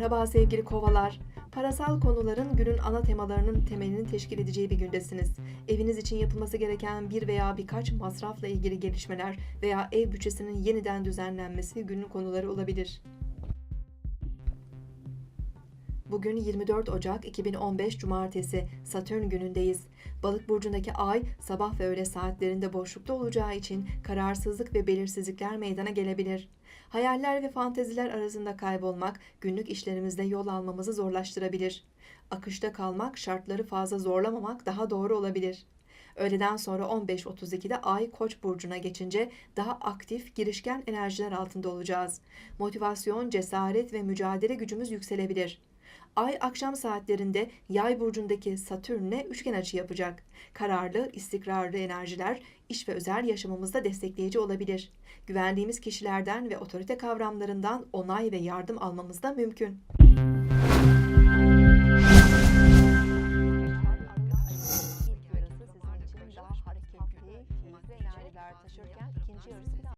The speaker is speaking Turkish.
Merhaba sevgili kovalar. Parasal konuların günün ana temalarının temelini teşkil edeceği bir gündesiniz. Eviniz için yapılması gereken bir veya birkaç masrafla ilgili gelişmeler veya ev bütçesinin yeniden düzenlenmesi günün konuları olabilir. Bugün 24 Ocak 2015 Cumartesi Satürn günündeyiz. Balık burcundaki ay sabah ve öğle saatlerinde boşlukta olacağı için kararsızlık ve belirsizlikler meydana gelebilir. Hayaller ve fanteziler arasında kaybolmak günlük işlerimizde yol almamızı zorlaştırabilir. Akışta kalmak, şartları fazla zorlamamak daha doğru olabilir. Öğleden sonra 15.32'de Ay Koç burcuna geçince daha aktif, girişken enerjiler altında olacağız. Motivasyon, cesaret ve mücadele gücümüz yükselebilir. Ay akşam saatlerinde Yay burcundaki Satürn'le üçgen açı yapacak. Kararlı, istikrarlı enerjiler iş ve özel yaşamımızda destekleyici olabilir. Güvendiğimiz kişilerden ve otorite kavramlarından onay ve yardım almamız da mümkün.